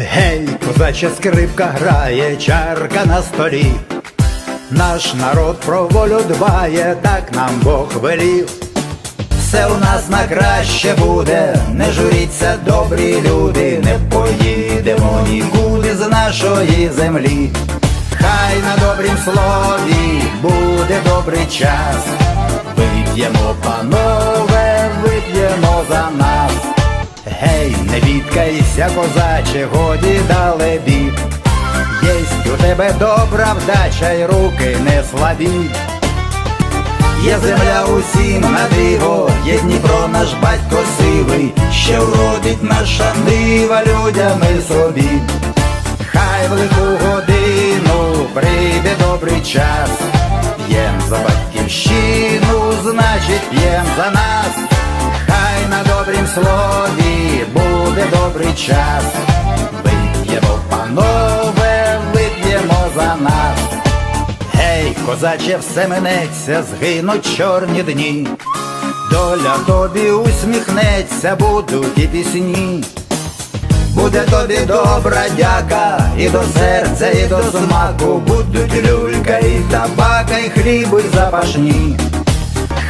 Гей, козача скрипка грає, чарка на столі. Наш народ про волю дбає, так нам Бог велів. Все у нас на краще буде, не журіться, добрі люди, не поїдемо нікуди з нашої землі. Хай на добрім слові буде добрий час. Вип'ємо, панове, вип'ємо за нас. Гей, не бідкайся, козаче, годі далебі. Єсть у тебе добра вдача й руки не слабі. Є земля усім на диво, є Дніпро наш батько сивий, що вродить наша нива людям і собі. Хай в лиху годину прийде добрий час, п'єм за батьківщину, значить п'єм за нас, хай на добрім слові добрий час. Вип'ємо, панове, вип'ємо за нас. Гей, козаче, все минеться, згинуть чорні дні. Доля тобі усміхнеться, будуть і пісні. Буде тобі добра дяка, і до серця, і до смаку будуть люлька, і табака, і хліби запашні.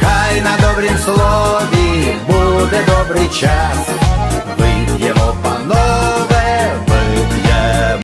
Хай на добрім слові буде добрий час.